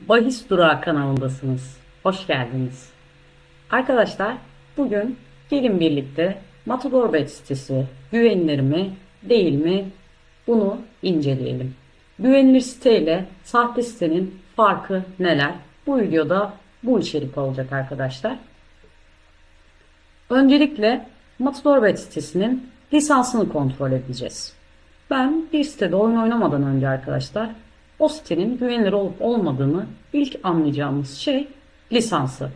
Bahis Durağı kanalındasınız. Hoş geldiniz. Arkadaşlar bugün gelin birlikte Matador Bet sitesi güvenilir mi değil mi bunu inceleyelim. Güvenilir site ile sahte sitenin farkı neler? Bu videoda bu içerik olacak arkadaşlar. Öncelikle Matador Bet sitesinin lisansını kontrol edeceğiz. Ben bir sitede oyun oynamadan önce arkadaşlar o sitenin güvenilir olup olmadığını ilk anlayacağımız şey lisansı.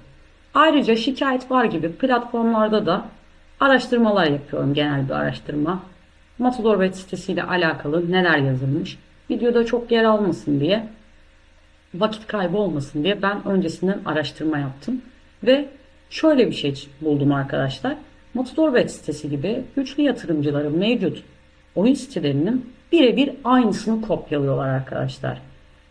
Ayrıca şikayet var gibi platformlarda da araştırmalar yapıyorum genel bir araştırma. Matador sitesiyle alakalı neler yazılmış. Videoda çok yer almasın diye vakit kaybı olmasın diye ben öncesinden araştırma yaptım. Ve şöyle bir şey buldum arkadaşlar. Matador sitesi gibi güçlü yatırımcıların mevcut oyun sitelerinin birebir aynısını kopyalıyorlar arkadaşlar.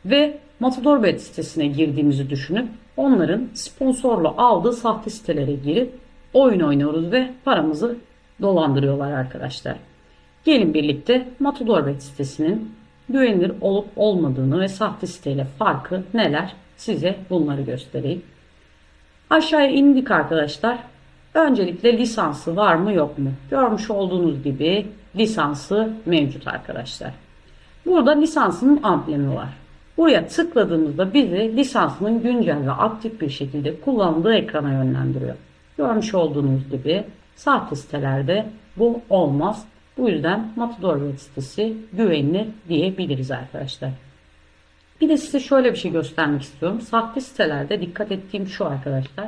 Ve Matador Bet sitesine girdiğimizi düşünüp onların sponsorlu aldığı sahte sitelere girip oyun oynuyoruz ve paramızı dolandırıyorlar arkadaşlar. Gelin birlikte Matador Bet sitesinin güvenilir olup olmadığını ve sahte siteyle farkı neler size bunları göstereyim. Aşağıya indik arkadaşlar. Öncelikle lisansı var mı yok mu? Görmüş olduğunuz gibi lisansı mevcut arkadaşlar. Burada lisansının amblemi var. Buraya tıkladığımızda bizi lisansının güncel ve aktif bir şekilde kullanıldığı ekrana yönlendiriyor. Görmüş olduğunuz gibi sahte sitelerde bu olmaz. Bu yüzden Matador web sitesi güvenilir diyebiliriz arkadaşlar. Bir de size şöyle bir şey göstermek istiyorum. Sahte sitelerde dikkat ettiğim şu arkadaşlar.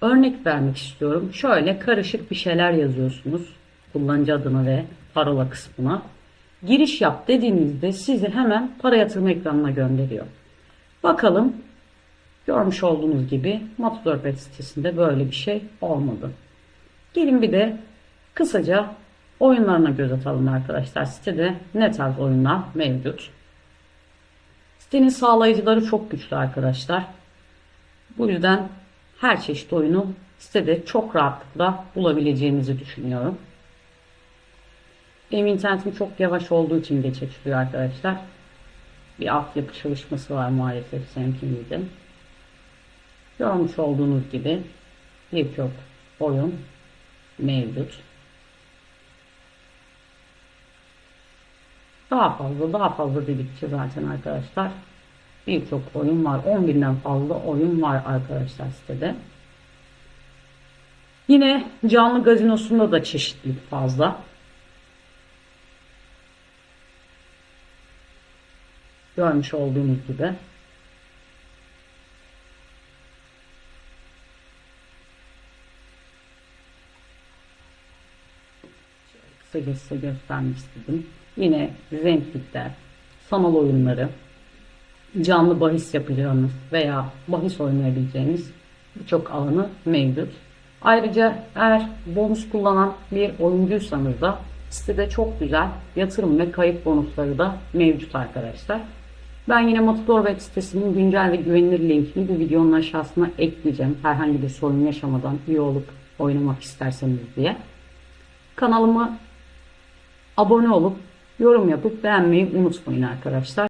Örnek vermek istiyorum. Şöyle karışık bir şeyler yazıyorsunuz. Kullanıcı adını ve parola kısmına. Giriş yap dediğinizde sizi hemen para yatırma ekranına gönderiyor. Bakalım görmüş olduğunuz gibi web sitesinde böyle bir şey olmadı. Gelin bir de kısaca oyunlarına göz atalım arkadaşlar. Sitede ne tarz oyunlar mevcut. Sitenin sağlayıcıları çok güçlü arkadaşlar. Bu yüzden her çeşit oyunu sitede çok rahatlıkla bulabileceğinizi düşünüyorum. Benim internetim çok yavaş olduğu için geç açılıyor arkadaşlar. Bir altyapı çalışması var maalesef seninkinizde. Görmüş olduğunuz gibi birçok oyun mevcut. Daha fazla daha fazla dedikçe zaten arkadaşlar birçok oyun var. 10 binden fazla oyun var arkadaşlar sitede. Yine canlı gazinosunda da çeşitlilik fazla. Görmüş olduğunuz gibi. Size göstermek istedim. Yine renklikler, sanal oyunları, canlı bahis yapacağınız veya bahis oynayabileceğiniz birçok alanı mevcut. Ayrıca eğer bonus kullanan bir oyuncuysanız da sitede çok güzel yatırım ve kayıp bonusları da mevcut arkadaşlar. Ben yine Matador web sitesinin güncel ve güvenilir linkini bu videonun aşağısına ekleyeceğim. Herhangi bir sorun yaşamadan üye olup oynamak isterseniz diye. Kanalıma abone olup yorum yapıp beğenmeyi unutmayın arkadaşlar.